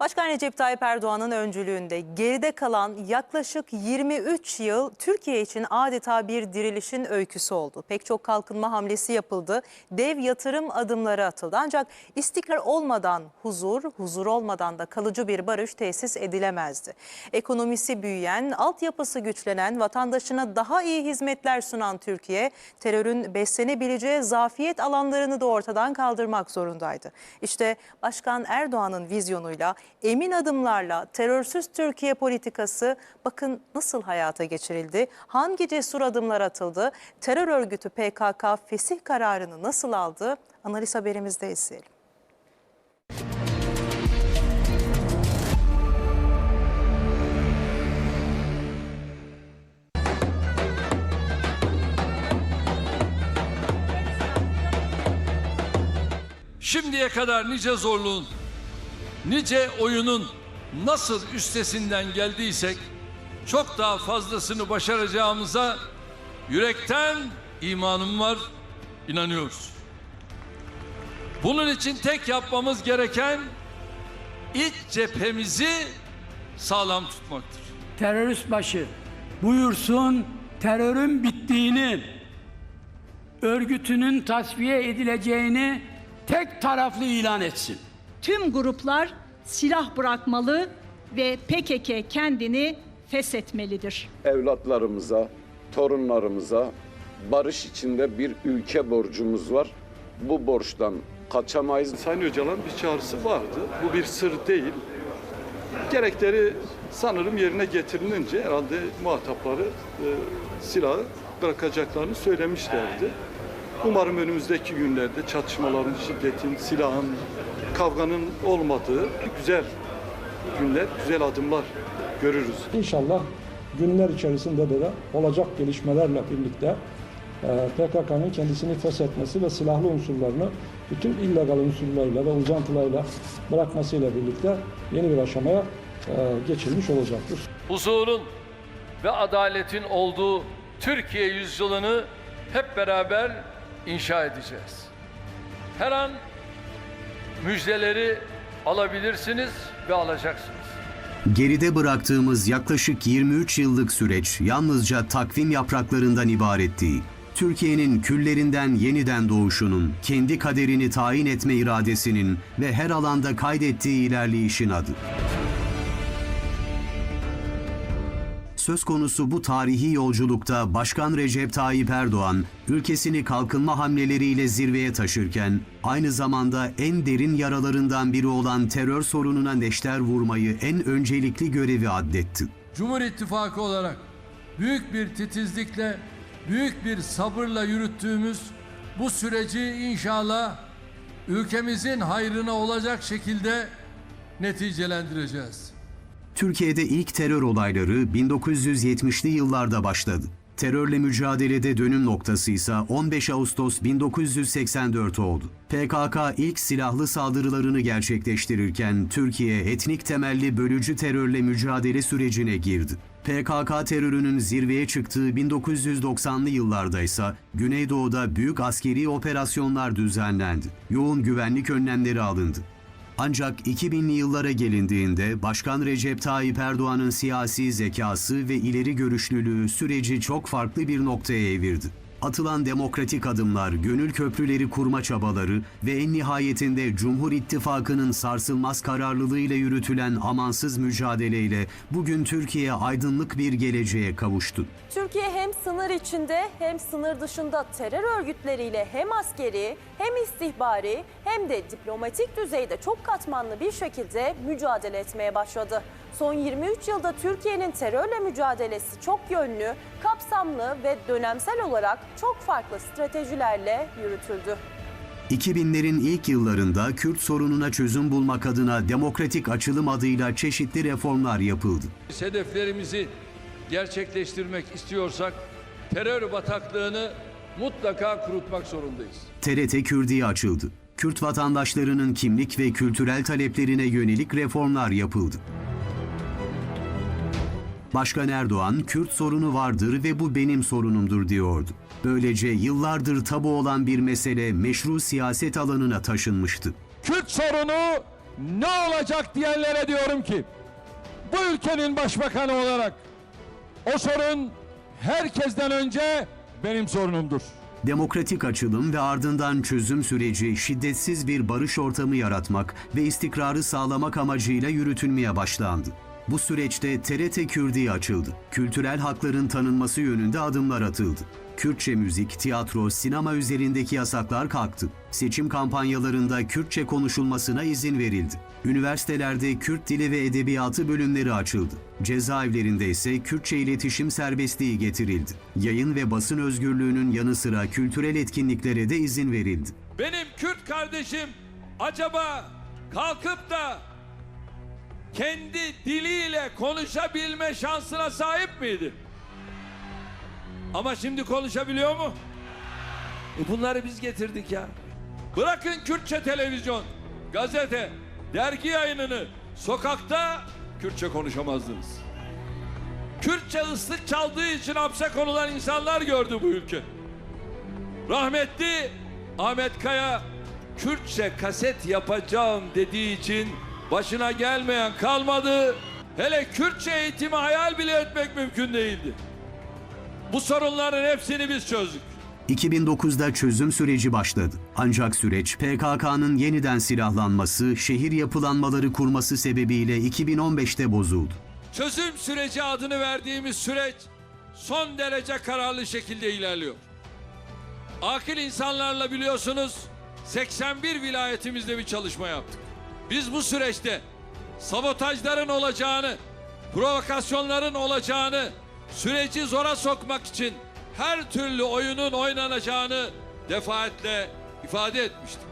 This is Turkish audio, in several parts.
Başkan Recep Tayyip Erdoğan'ın öncülüğünde geride kalan yaklaşık 23 yıl Türkiye için adeta bir dirilişin öyküsü oldu. Pek çok kalkınma hamlesi yapıldı, dev yatırım adımları atıldı. Ancak istikrar olmadan huzur, huzur olmadan da kalıcı bir barış tesis edilemezdi. Ekonomisi büyüyen, altyapısı güçlenen, vatandaşına daha iyi hizmetler sunan Türkiye, terörün beslenebileceği zafiyet alanlarını da ortadan kaldırmak zorundaydı. İşte Başkan Erdoğan'ın vizyonuyla, emin adımlarla terörsüz Türkiye politikası bakın nasıl hayata geçirildi, hangi cesur adımlar atıldı, terör örgütü PKK fesih kararını nasıl aldı, analiz haberimizde izleyelim. Şimdiye kadar nice zorluğun, nice oyunun nasıl üstesinden geldiysek çok daha fazlasını başaracağımıza yürekten imanım var, inanıyoruz. Bunun için tek yapmamız gereken iç cephemizi sağlam tutmaktır. terörist başı buyursun terörün bittiğini, örgütünün tasfiye edileceğini tek taraflı ilan etsin. Tüm gruplar silah bırakmalı ve PKK kendini feshetmelidir. evlatlarımıza, torunlarımıza barış içinde bir ülke borcumuz var. Bu borçtan kaçamayız. Sayın Öcalan bir çağrısı vardı. Bu bir sır değil. Gerekleri sanırım yerine getirilince herhalde muhatapları e, silahı bırakacaklarını söylemişlerdi. Umarım önümüzdeki günlerde çatışmaların, şiddetin, silahın, kavganın olmadığı güzel günler, güzel adımlar görürüz. İnşallah günler içerisinde de, de olacak gelişmelerle birlikte e, PKK'nın kendisini feshetmesi ve silahlı unsurlarını bütün illegal unsurlarıyla ve uzantılarıyla bırakmasıyla birlikte yeni bir aşamaya e, geçilmiş olacaktır. huzurun ve adaletin olduğu Türkiye yüzyılını hep beraber inşa edeceğiz. Her an müjdeleri alabilirsiniz ve alacaksınız. Geride bıraktığımız yaklaşık 23 yıllık süreç yalnızca takvim yapraklarından ibaret. Türkiye'nin küllerinden yeniden doğuşunun, kendi kaderini tayin etme iradesinin ve her alanda kaydettiği ilerleyişin adı. Söz konusu bu tarihi yolculukta Başkan Recep Tayyip Erdoğan, ülkesini kalkınma hamleleriyle zirveye taşırken, aynı zamanda en derin yaralarından biri olan terör sorununa neşter vurmayı en öncelikli görevi addetti. Cumhur İttifakı olarak büyük bir titizlikle, büyük bir sabırla yürüttüğümüz bu süreci inşallah ülkemizin hayrına olacak şekilde neticelendireceğiz. Türkiye'de ilk terör olayları 1970'li yıllarda başladı. Terörle mücadelede dönüm noktası ise 15 Ağustos 1984 oldu. PKK ilk silahlı saldırılarını gerçekleştirirken Türkiye etnik temelli bölücü terörle mücadele sürecine girdi. PKK terörünün zirveye çıktığı 1990'lı yıllarda ise Güneydoğu'da büyük askeri operasyonlar düzenlendi. Yoğun güvenlik önlemleri alındı. Ancak 2000'li yıllara gelindiğinde Başkan Recep Tayyip Erdoğan'ın siyasi zekası ve ileri görüşlülüğü süreci çok farklı bir noktaya evirdi. Atılan demokratik adımlar, gönül köprüleri kurma çabaları ve en nihayetinde Cumhur İttifakı'nın sarsılmaz kararlılığıyla yürütülen amansız mücadeleyle bugün Türkiye aydınlık bir geleceğe kavuştu. Türkiye hem sınır içinde hem sınır dışında terör örgütleriyle hem askeri hem istihbari hem de diplomatik düzeyde çok katmanlı bir şekilde mücadele etmeye başladı. Son 23 yılda Türkiye'nin terörle mücadelesi çok yönlü, kapsamlı ve dönemsel olarak çok farklı stratejilerle yürütüldü. 2000'lerin ilk yıllarında Kürt sorununa çözüm bulmak adına demokratik açılım adıyla çeşitli reformlar yapıldı. Hedeflerimizi gerçekleştirmek istiyorsak terör bataklığını mutlaka kurutmak zorundayız. TRT Kürdiye açıldı. Kürt vatandaşlarının kimlik ve kültürel taleplerine yönelik reformlar yapıldı. Başkan Erdoğan, Kürt sorunu vardır ve bu benim sorunumdur diyordu. Böylece yıllardır tabu olan bir mesele meşru siyaset alanına taşınmıştı. Kürt sorunu ne olacak diyenlere diyorum ki bu ülkenin başbakanı olarak o sorun herkesten önce benim sorunumdur. Demokratik açılım ve ardından çözüm süreci şiddetsiz bir barış ortamı yaratmak ve istikrarı sağlamak amacıyla yürütülmeye başlandı. Bu süreçte TRT Kürdi açıldı. Kültürel hakların tanınması yönünde adımlar atıldı. Kürtçe müzik, tiyatro, sinema üzerindeki yasaklar kalktı. Seçim kampanyalarında Kürtçe konuşulmasına izin verildi. Üniversitelerde Kürt dili ve edebiyatı bölümleri açıldı. Cezaevlerinde ise Kürtçe iletişim serbestliği getirildi. Yayın ve basın özgürlüğünün yanı sıra kültürel etkinliklere de izin verildi. Benim Kürt kardeşim acaba kalkıp da kendi diliyle konuşabilme şansına sahip miydi? Ama şimdi konuşabiliyor mu? E bunları biz getirdik ya. Bırakın Kürtçe televizyon, gazete, dergi yayınını. Sokakta Kürtçe konuşamazdınız. Kürtçe ıslık çaldığı için hapse konulan insanlar gördü bu ülke. Rahmetli Ahmet Kaya Kürtçe kaset yapacağım dediği için başına gelmeyen kalmadı. Hele Kürtçe eğitimi hayal bile etmek mümkün değildi. Bu sorunların hepsini biz çözdük. 2009'da çözüm süreci başladı. Ancak süreç PKK'nın yeniden silahlanması, şehir yapılanmaları kurması sebebiyle 2015'te bozuldu. Çözüm süreci adını verdiğimiz süreç son derece kararlı şekilde ilerliyor. Akil insanlarla biliyorsunuz 81 vilayetimizde bir çalışma yaptık. Biz bu süreçte sabotajların olacağını, provokasyonların olacağını, süreci zora sokmak için her türlü oyunun oynanacağını defaatle ifade etmiştik.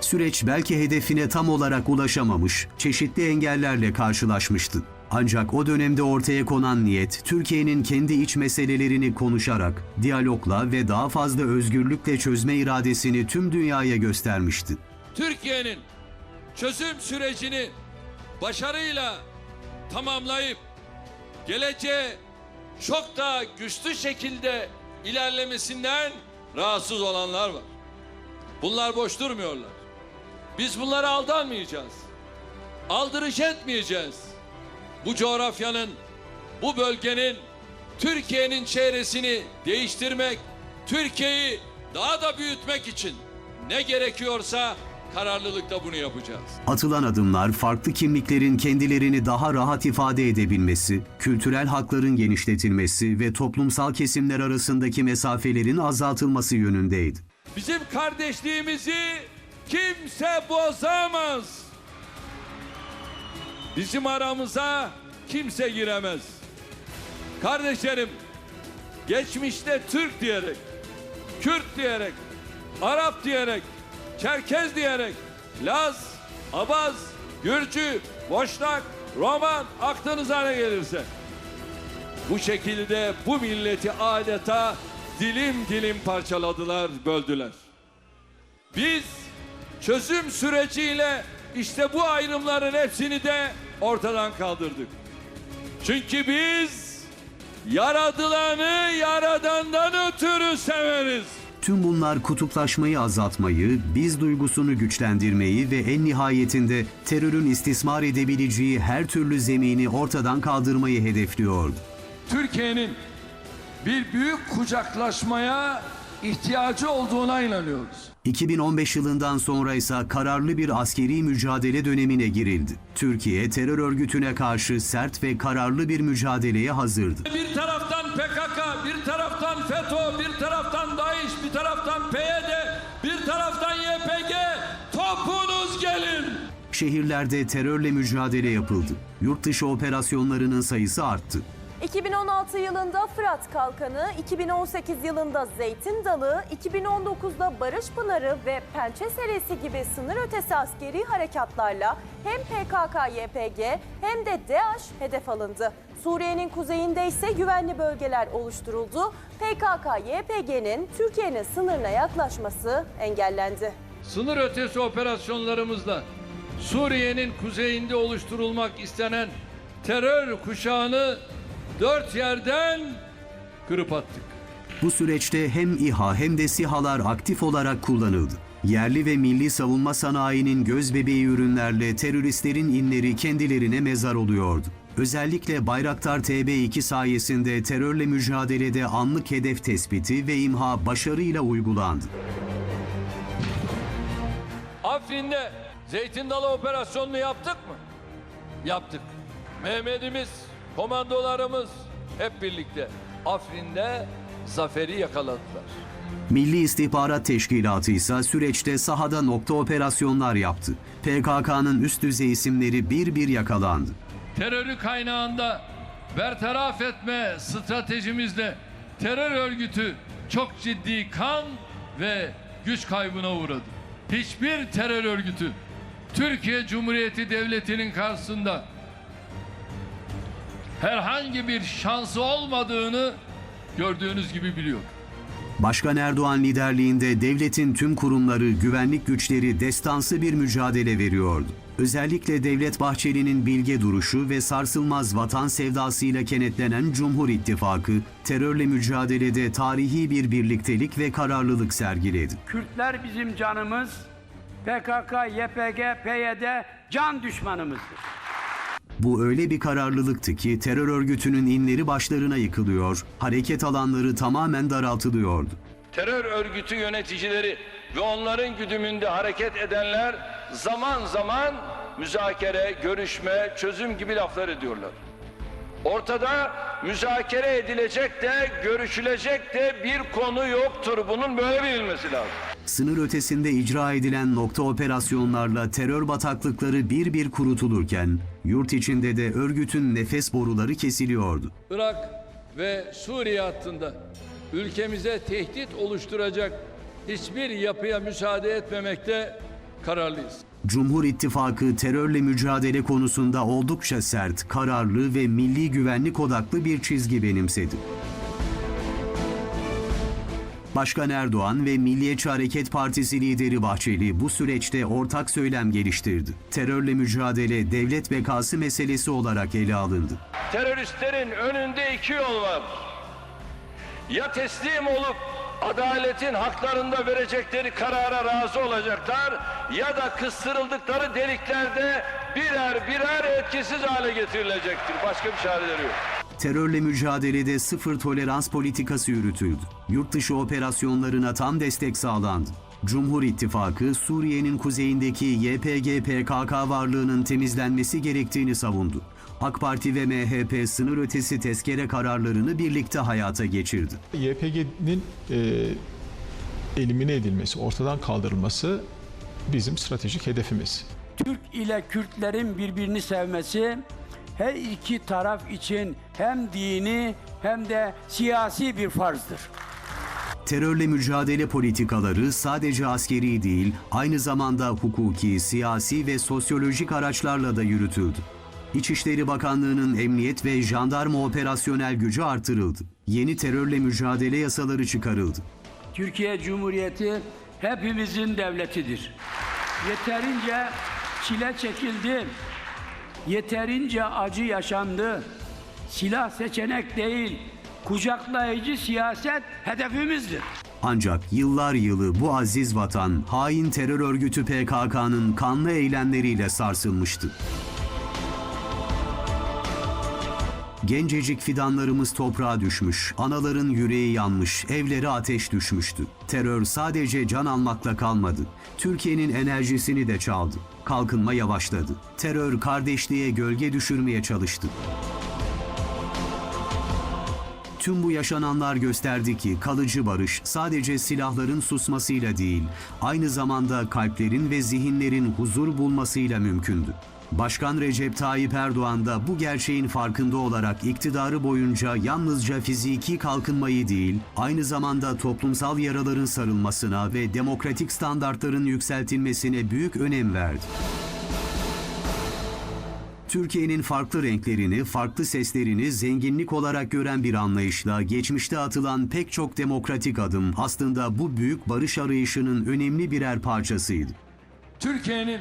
Süreç belki hedefine tam olarak ulaşamamış, çeşitli engellerle karşılaşmıştı. Ancak o dönemde ortaya konan niyet, Türkiye'nin kendi iç meselelerini konuşarak, diyalogla ve daha fazla özgürlükle çözme iradesini tüm dünyaya göstermişti. Türkiye'nin çözüm sürecini başarıyla tamamlayıp geleceğe çok daha güçlü şekilde ilerlemesinden rahatsız olanlar var. Bunlar boş durmuyorlar. Biz bunlara aldanmayacağız. Aldırış etmeyeceğiz. Bu coğrafyanın, bu bölgenin, Türkiye'nin çevresini değiştirmek, Türkiye'yi daha da büyütmek için ne gerekiyorsa kararlılıkla bunu yapacağız. Atılan adımlar farklı kimliklerin kendilerini daha rahat ifade edebilmesi, kültürel hakların genişletilmesi ve toplumsal kesimler arasındaki mesafelerin azaltılması yönündeydi. Bizim kardeşliğimizi kimse bozamaz. Bizim aramıza kimse giremez. Kardeşlerim, geçmişte Türk diyerek, Kürt diyerek, Arap diyerek, Çerkez diyerek, Laz, Abaz, Gürcü, Boşnak, Roman aklınıza ne gelirse. Bu şekilde bu milleti adeta dilim dilim parçaladılar, böldüler. Biz çözüm süreciyle işte bu ayrımların hepsini de ortadan kaldırdık. Çünkü biz yaradılanı yaradandan ötürü severiz. Tüm bunlar kutuplaşmayı azaltmayı, biz duygusunu güçlendirmeyi ve en nihayetinde terörün istismar edebileceği her türlü zemini ortadan kaldırmayı hedefliyordu. Türkiye'nin bir büyük kucaklaşmaya ihtiyacı olduğuna inanıyoruz. 2015 yılından sonra ise kararlı bir askeri mücadele dönemine girildi. Türkiye terör örgütüne karşı sert ve kararlı bir mücadeleye hazırdı. Bir taraftan PKK, bir taraftan FETÖ, bir taraftan DAEŞ, bir taraftan PYD, bir taraftan YPG. Topunuz gelin. Şehirlerde terörle mücadele yapıldı. Yurt dışı operasyonlarının sayısı arttı. 2016 yılında Fırat Kalkanı, 2018 yılında Zeytin Dalı, 2019'da Barış Pınarı ve Pençe serisi gibi sınır ötesi askeri harekatlarla hem PKK-YPG hem de DAEŞ hedef alındı. Suriye'nin kuzeyinde ise güvenli bölgeler oluşturuldu. PKK-YPG'nin Türkiye'nin sınırına yaklaşması engellendi. Sınır ötesi operasyonlarımızla Suriye'nin kuzeyinde oluşturulmak istenen terör kuşağını dört yerden kırıp attık. Bu süreçte hem İHA hem de SİHA'lar aktif olarak kullanıldı. Yerli ve milli savunma sanayinin gözbebeği ürünlerle teröristlerin inleri kendilerine mezar oluyordu. Özellikle Bayraktar TB2 sayesinde terörle mücadelede anlık hedef tespiti ve imha başarıyla uygulandı. Afrin'de Zeytin Dalı operasyonunu yaptık mı? Yaptık. Mehmet'imiz, komandolarımız hep birlikte Afrin'de zaferi yakaladılar. Milli İstihbarat Teşkilatı ise süreçte sahada nokta operasyonlar yaptı. PKK'nın üst düzey isimleri bir bir yakalandı. Terörü kaynağında bertaraf etme stratejimizle terör örgütü çok ciddi kan ve güç kaybına uğradı. Hiçbir terör örgütü Türkiye Cumhuriyeti Devleti'nin karşısında herhangi bir şansı olmadığını gördüğünüz gibi biliyor. Başkan Erdoğan liderliğinde devletin tüm kurumları, güvenlik güçleri destansı bir mücadele veriyordu. Özellikle Devlet Bahçeli'nin bilge duruşu ve sarsılmaz vatan sevdasıyla kenetlenen Cumhur İttifakı, terörle mücadelede tarihi bir birliktelik ve kararlılık sergiledi. Kürtler bizim canımız, PKK, YPG, PYD can düşmanımızdır. Bu öyle bir kararlılıktı ki terör örgütünün inleri başlarına yıkılıyor, hareket alanları tamamen daraltılıyordu. Terör örgütü yöneticileri ve onların güdümünde hareket edenler zaman zaman müzakere, görüşme, çözüm gibi laflar ediyorlar. Ortada müzakere edilecek de, görüşülecek de bir konu yoktur. Bunun böyle bilinmesi lazım. Sınır ötesinde icra edilen nokta operasyonlarla terör bataklıkları bir bir kurutulurken, yurt içinde de örgütün nefes boruları kesiliyordu. Irak ve Suriye hattında ülkemize tehdit oluşturacak hiçbir yapıya müsaade etmemekte kararlıyız. Cumhur İttifakı terörle mücadele konusunda oldukça sert, kararlı ve milli güvenlik odaklı bir çizgi benimsedi. Başkan Erdoğan ve Milliyetçi Hareket Partisi lideri Bahçeli bu süreçte ortak söylem geliştirdi. Terörle mücadele devlet bekası meselesi olarak ele alındı. Teröristlerin önünde iki yol var. Ya teslim olup adaletin haklarında verecekleri karara razı olacaklar ya da kıstırıldıkları deliklerde birer birer etkisiz hale getirilecektir. Başka bir çareleri yok. Terörle mücadelede sıfır tolerans politikası yürütüldü. Yurt dışı operasyonlarına tam destek sağlandı. Cumhur İttifakı Suriye'nin kuzeyindeki YPG PKK varlığının temizlenmesi gerektiğini savundu. AK Parti ve MHP sınır ötesi tezkere kararlarını birlikte hayata geçirdi. YPG'nin e, elimine edilmesi, ortadan kaldırılması bizim stratejik hedefimiz. Türk ile Kürtlerin birbirini sevmesi her iki taraf için hem dini hem de siyasi bir farzdır. Terörle mücadele politikaları sadece askeri değil, aynı zamanda hukuki, siyasi ve sosyolojik araçlarla da yürütüldü. İçişleri Bakanlığı'nın emniyet ve jandarma operasyonel gücü artırıldı. Yeni terörle mücadele yasaları çıkarıldı. Türkiye Cumhuriyeti hepimizin devletidir. Yeterince çile çekildi. Yeterince acı yaşandı. Silah seçenek değil, kucaklayıcı siyaset hedefimizdir. Ancak yıllar yılı bu aziz vatan hain terör örgütü PKK'nın kanlı eylemleriyle sarsılmıştı. Gencecik fidanlarımız toprağa düşmüş, anaların yüreği yanmış, evlere ateş düşmüştü. Terör sadece can almakla kalmadı. Türkiye'nin enerjisini de çaldı. Kalkınma yavaşladı. Terör kardeşliğe gölge düşürmeye çalıştı. Tüm bu yaşananlar gösterdi ki kalıcı barış sadece silahların susmasıyla değil, aynı zamanda kalplerin ve zihinlerin huzur bulmasıyla mümkündü. Başkan Recep Tayyip Erdoğan da bu gerçeğin farkında olarak iktidarı boyunca yalnızca fiziki kalkınmayı değil, aynı zamanda toplumsal yaraların sarılmasına ve demokratik standartların yükseltilmesine büyük önem verdi. Türkiye'nin farklı renklerini, farklı seslerini zenginlik olarak gören bir anlayışla geçmişte atılan pek çok demokratik adım aslında bu büyük barış arayışının önemli birer parçasıydı. Türkiye'nin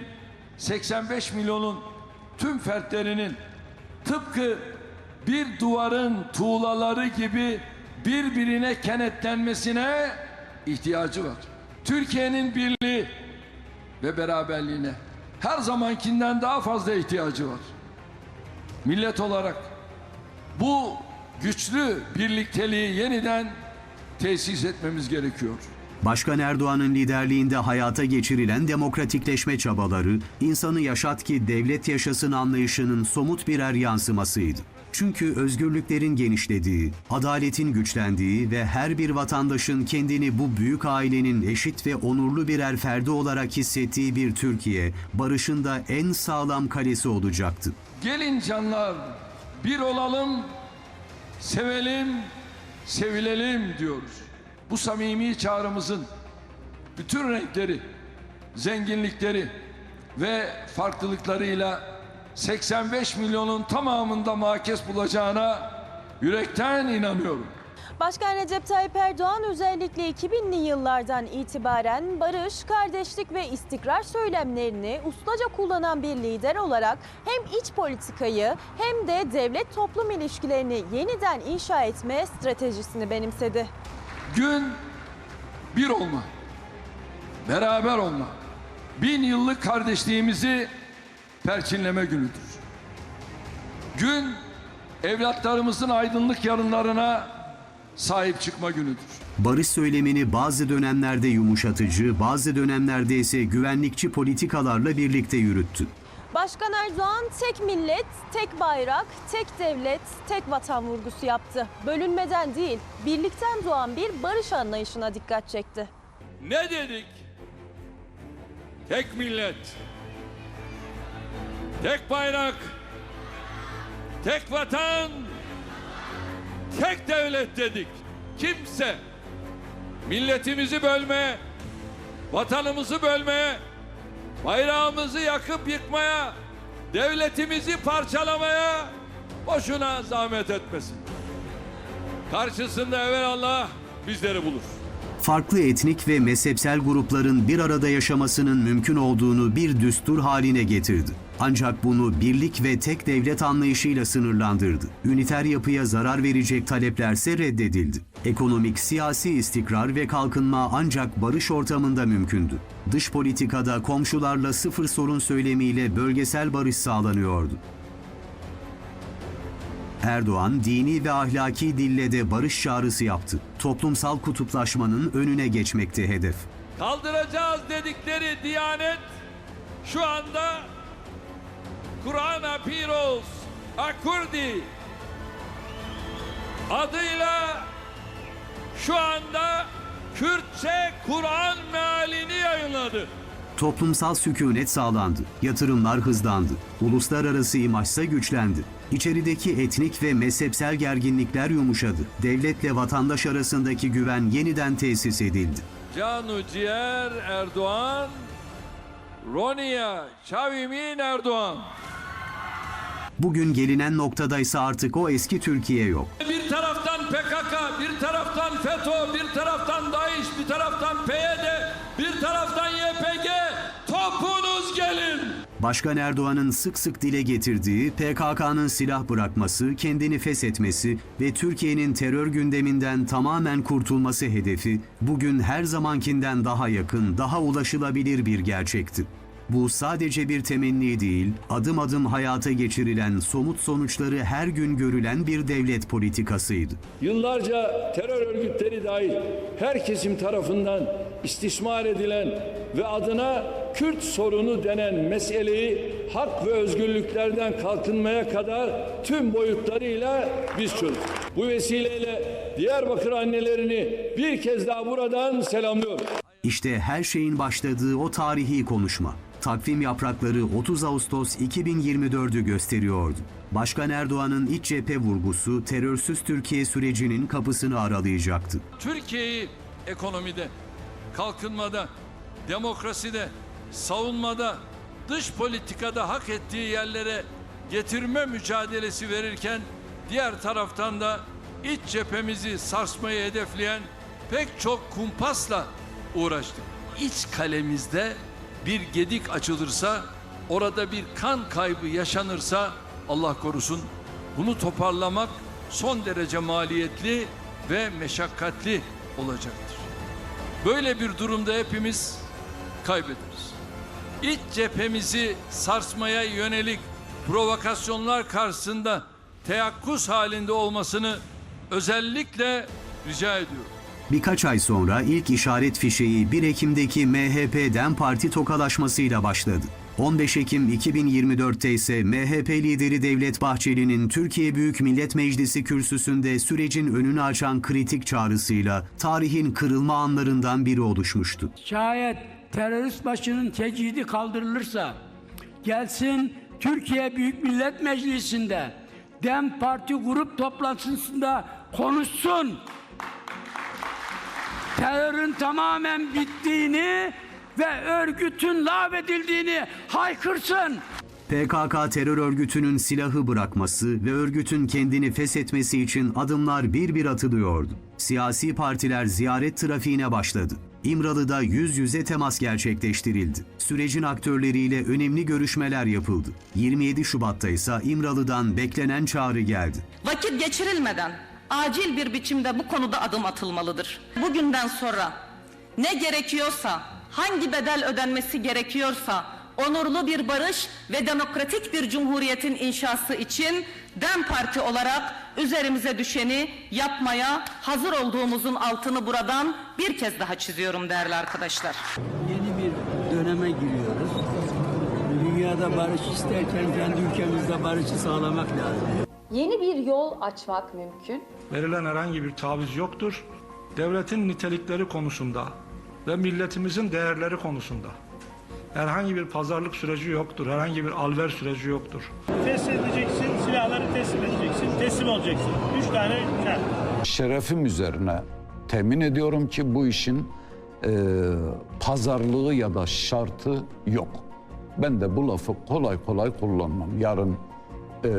85 milyonun tüm fertlerinin tıpkı bir duvarın tuğlaları gibi birbirine kenetlenmesine ihtiyacı var. Türkiye'nin birliği ve beraberliğine her zamankinden daha fazla ihtiyacı var. Millet olarak bu güçlü birlikteliği yeniden tesis etmemiz gerekiyor. Başkan Erdoğan'ın liderliğinde hayata geçirilen demokratikleşme çabaları, insanı yaşat ki devlet yaşasın anlayışının somut birer yansımasıydı. Çünkü özgürlüklerin genişlediği, adaletin güçlendiği ve her bir vatandaşın kendini bu büyük ailenin eşit ve onurlu birer ferdi olarak hissettiği bir Türkiye, barışın da en sağlam kalesi olacaktı. Gelin canlar bir olalım, sevelim, sevilelim diyoruz. Bu samimi çağrımızın bütün renkleri, zenginlikleri ve farklılıklarıyla 85 milyonun tamamında makes bulacağına yürekten inanıyorum. Başkan Recep Tayyip Erdoğan özellikle 2000'li yıllardan itibaren barış, kardeşlik ve istikrar söylemlerini ustaca kullanan bir lider olarak hem iç politikayı hem de devlet toplum ilişkilerini yeniden inşa etme stratejisini benimsedi. Gün bir olma, beraber olma, bin yıllık kardeşliğimizi perçinleme günüdür. Gün evlatlarımızın aydınlık yarınlarına sahip çıkma günüdür. Barış söylemini bazı dönemlerde yumuşatıcı, bazı dönemlerde ise güvenlikçi politikalarla birlikte yürüttü. Başkan Erdoğan tek millet, tek bayrak, tek devlet, tek vatan vurgusu yaptı. Bölünmeden değil, birlikten doğan bir barış anlayışına dikkat çekti. Ne dedik? Tek millet, tek bayrak, tek vatan, tek devlet dedik. Kimse milletimizi bölmeye, vatanımızı bölmeye, bayrağımızı yakıp yıkmaya, devletimizi parçalamaya boşuna zahmet etmesin. Karşısında evvelallah bizleri bulur. Farklı etnik ve mezhepsel grupların bir arada yaşamasının mümkün olduğunu bir düstur haline getirdi. Ancak bunu birlik ve tek devlet anlayışıyla sınırlandırdı. Üniter yapıya zarar verecek taleplerse reddedildi. Ekonomik, siyasi istikrar ve kalkınma ancak barış ortamında mümkündü. Dış politikada komşularla sıfır sorun söylemiyle bölgesel barış sağlanıyordu. Erdoğan dini ve ahlaki dille de barış çağrısı yaptı. Toplumsal kutuplaşmanın önüne geçmekte hedef. kaldıracağız dedikleri Diyanet şu anda Kur'an Piros Akurdi adıyla şu anda Kürtçe Kur'an mealini yayınladı. Toplumsal sükunet sağlandı, yatırımlar hızlandı, uluslararası imajsa güçlendi. İçerideki etnik ve mezhepsel gerginlikler yumuşadı. Devletle vatandaş arasındaki güven yeniden tesis edildi. Canu Ciğer Erdoğan Ronia Çavimin Erdoğan Bugün gelinen noktada ise artık o eski Türkiye yok. Bir taraftan PKK, bir taraftan FETÖ, bir taraftan DAEŞ, bir taraftan PYD, Başkan Erdoğan'ın sık sık dile getirdiği PKK'nın silah bırakması, kendini feshetmesi ve Türkiye'nin terör gündeminden tamamen kurtulması hedefi bugün her zamankinden daha yakın, daha ulaşılabilir bir gerçekti. Bu sadece bir temenni değil, adım adım hayata geçirilen, somut sonuçları her gün görülen bir devlet politikasıydı. Yıllarca terör örgütleri dahil her kesim tarafından istismar edilen ve adına Kürt sorunu denen meseleyi hak ve özgürlüklerden kalkınmaya kadar tüm boyutlarıyla biz çözdük. Bu vesileyle Diyarbakır annelerini bir kez daha buradan selamlıyorum. İşte her şeyin başladığı o tarihi konuşma. Takvim yaprakları 30 Ağustos 2024'ü gösteriyordu. Başkan Erdoğan'ın iç cephe vurgusu terörsüz Türkiye sürecinin kapısını aralayacaktı. Türkiye'yi ekonomide, kalkınmada, demokraside, savunmada, dış politikada hak ettiği yerlere getirme mücadelesi verirken diğer taraftan da iç cephemizi sarsmayı hedefleyen pek çok kumpasla uğraştık. İç kalemizde bir gedik açılırsa, orada bir kan kaybı yaşanırsa Allah korusun bunu toparlamak son derece maliyetli ve meşakkatli olacaktır. Böyle bir durumda hepimiz kaybederiz. İç cephemizi sarsmaya yönelik provokasyonlar karşısında teyakkuz halinde olmasını özellikle rica ediyorum. Birkaç ay sonra ilk işaret fişeği 1 Ekim'deki MHP-DEM Parti tokalaşmasıyla başladı. 15 Ekim 2024'te ise MHP lideri Devlet Bahçeli'nin Türkiye Büyük Millet Meclisi kürsüsünde sürecin önünü açan kritik çağrısıyla tarihin kırılma anlarından biri oluşmuştu. Şayet terörist başının tecidi kaldırılırsa gelsin Türkiye Büyük Millet Meclisi'nde DEM Parti grup toplantısında konuşsun. Terörün tamamen bittiğini ve örgütün lağvedildiğini haykırsın. PKK terör örgütünün silahı bırakması ve örgütün kendini feshetmesi için adımlar bir bir atılıyordu. Siyasi partiler ziyaret trafiğine başladı. İmralı'da yüz yüze temas gerçekleştirildi. Sürecin aktörleriyle önemli görüşmeler yapıldı. 27 Şubat'ta ise İmralı'dan beklenen çağrı geldi. Vakit geçirilmeden acil bir biçimde bu konuda adım atılmalıdır. Bugünden sonra ne gerekiyorsa, hangi bedel ödenmesi gerekiyorsa onurlu bir barış ve demokratik bir cumhuriyetin inşası için DEM Parti olarak üzerimize düşeni yapmaya hazır olduğumuzun altını buradan bir kez daha çiziyorum değerli arkadaşlar. Yeni bir döneme giriyoruz. Dünyada barış isterken kendi ülkemizde barışı sağlamak lazım. Yeni bir yol açmak mümkün. Verilen herhangi bir taviz yoktur. Devletin nitelikleri konusunda ve milletimizin değerleri konusunda herhangi bir pazarlık süreci yoktur. Herhangi bir alver süreci yoktur. Feshedeceksin, silahları teslim edeceksin, teslim olacaksın. Üç tane şart. Şerefim üzerine temin ediyorum ki bu işin e, pazarlığı ya da şartı yok. Ben de bu lafı kolay kolay kullanmam. Yarın e,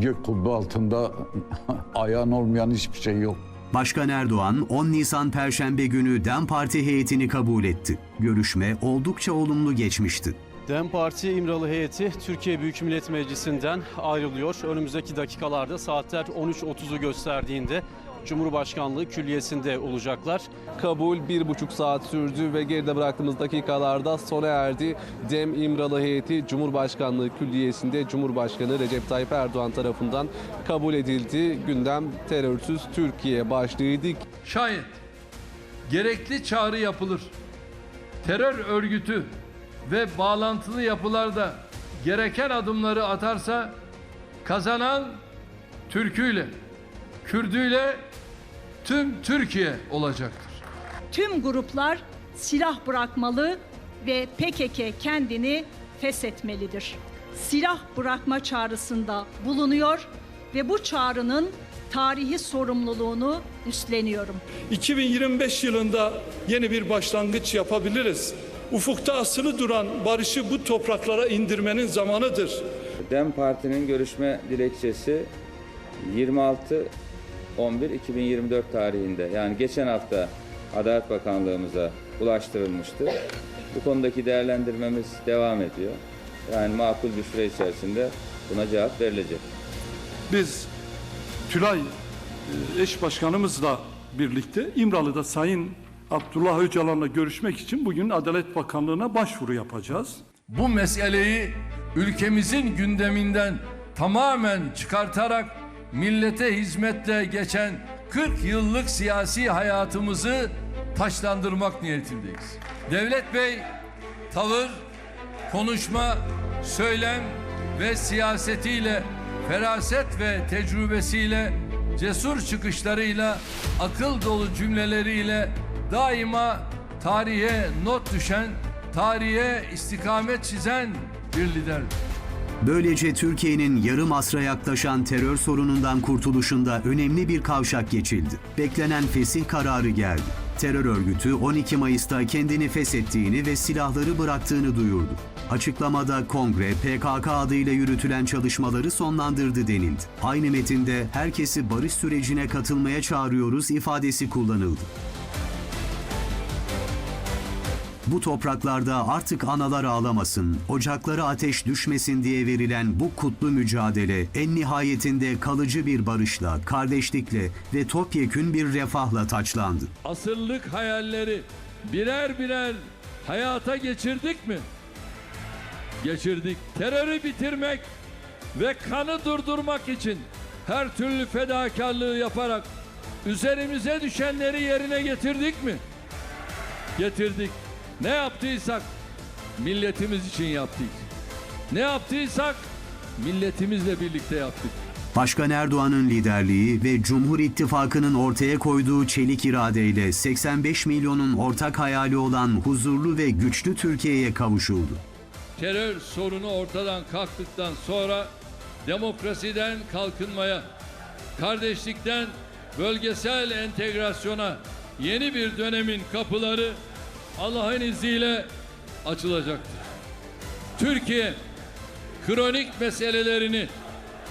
gök kubbe altında ayağın olmayan hiçbir şey yok. Başkan Erdoğan 10 Nisan Perşembe günü DEM Parti heyetini kabul etti. Görüşme oldukça olumlu geçmişti. DEM Parti İmralı heyeti Türkiye Büyük Millet Meclisi'nden ayrılıyor. Önümüzdeki dakikalarda saatler 13.30'u gösterdiğinde Cumhurbaşkanlığı Külliyesi'nde olacaklar. Kabul bir buçuk saat sürdü ve geride bıraktığımız dakikalarda sona erdi. Dem İmralı heyeti Cumhurbaşkanlığı Külliyesi'nde Cumhurbaşkanı Recep Tayyip Erdoğan tarafından kabul edildi. Gündem terörsüz Türkiye başlığıydı. Şayet gerekli çağrı yapılır. Terör örgütü ve bağlantılı yapılarda gereken adımları atarsa kazanan Türküyle, Kürdüyle tüm Türkiye olacaktır. Tüm gruplar silah bırakmalı ve PKK kendini feshetmelidir. Silah bırakma çağrısında bulunuyor ve bu çağrının tarihi sorumluluğunu üstleniyorum. 2025 yılında yeni bir başlangıç yapabiliriz. Ufukta asılı duran barışı bu topraklara indirmenin zamanıdır. DEM Parti'nin görüşme dilekçesi 26 11 2024 tarihinde yani geçen hafta Adalet Bakanlığımıza ulaştırılmıştı. Bu konudaki değerlendirmemiz devam ediyor. Yani makul bir süre içerisinde buna cevap verilecek. Biz Tülay e, eş başkanımızla birlikte İmralı'da Sayın Abdullah Öcalan'la görüşmek için bugün Adalet Bakanlığı'na başvuru yapacağız. Bu meseleyi ülkemizin gündeminden tamamen çıkartarak millete hizmetle geçen 40 yıllık siyasi hayatımızı taşlandırmak niyetindeyiz. Devlet Bey tavır, konuşma, söylem ve siyasetiyle, feraset ve tecrübesiyle, cesur çıkışlarıyla, akıl dolu cümleleriyle daima tarihe not düşen, tarihe istikamet çizen bir liderdir. Böylece Türkiye'nin yarım asra yaklaşan terör sorunundan kurtuluşunda önemli bir kavşak geçildi. Beklenen fesih kararı geldi. Terör örgütü 12 Mayıs'ta kendini feshettiğini ve silahları bıraktığını duyurdu. Açıklamada kongre PKK adıyla yürütülen çalışmaları sonlandırdı denildi. Aynı metinde herkesi barış sürecine katılmaya çağırıyoruz ifadesi kullanıldı. Bu topraklarda artık analar ağlamasın, ocaklara ateş düşmesin diye verilen bu kutlu mücadele en nihayetinde kalıcı bir barışla, kardeşlikle ve topyekün bir refahla taçlandı. Asırlık hayalleri birer birer hayata geçirdik mi? Geçirdik. Terörü bitirmek ve kanı durdurmak için her türlü fedakarlığı yaparak üzerimize düşenleri yerine getirdik mi? Getirdik. Ne yaptıysak milletimiz için yaptık. Ne yaptıysak milletimizle birlikte yaptık. Başkan Erdoğan'ın liderliği ve Cumhur İttifakı'nın ortaya koyduğu çelik iradeyle 85 milyonun ortak hayali olan huzurlu ve güçlü Türkiye'ye kavuşuldu. terör sorunu ortadan kalktıktan sonra demokrasiden kalkınmaya, kardeşlikten bölgesel entegrasyona yeni bir dönemin kapıları Allah'ın izniyle açılacaktır. Türkiye kronik meselelerini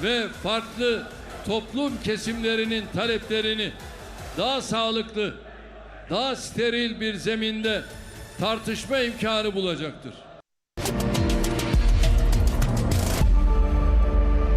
ve farklı toplum kesimlerinin taleplerini daha sağlıklı, daha steril bir zeminde tartışma imkanı bulacaktır.